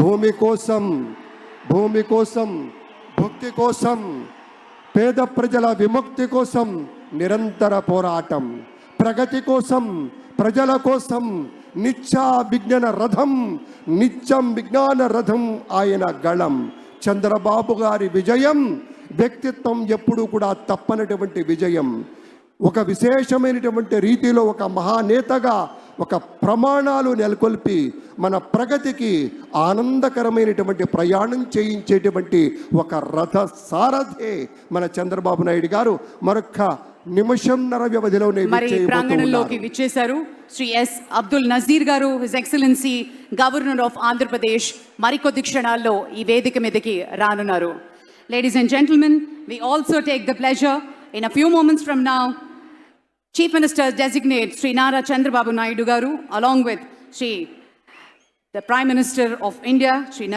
భూమి కోసం భూమి కోసం భక్తి కోసం పేద ప్రజల విముక్తి కోసం నిరంతర పోరాటం ప్రగతి కోసం ప్రజల కోసం నిత్యా విజ్ఞాన రథం నిత్యం విజ్ఞాన రథం ఆయన గళం. చంద్రబాబు గారి విజయం వ్యక్తిత్వం ఎప్పుడూ కూడా తప్పనటువంటి విజయం. ఒక విశేషమైనటువంటి రీతిలో ఒక మహానేతగా ఒక ప్రమాణాలు నెలకొల్పి మన ప్రగతికి ఆనందకరమైనటువంటి ప్రయాణం చేయించేటువంటి ఒక రథ సారథే మన చంద్రబాబు నాయుడు గారు. మరొక నిమిషంన్నర వ్యవధిలోనే మరి ప్రాంగణంలోకి. విచ్చేశారు శ్రీ ఎస్ అబ్దుల్ నజీర్ గారు his excellency governor of Andhra Pradesh మరికొద్ది క్షణాల్లో ఈ వేదిక మీదకి రానున్నారు. Ladies and gentlemen we also take the pleasure in a few moments from now Chief Minister designate Sri Nara Chandrababu Naidu Garu, along with Sri the Prime Minister of India, Sri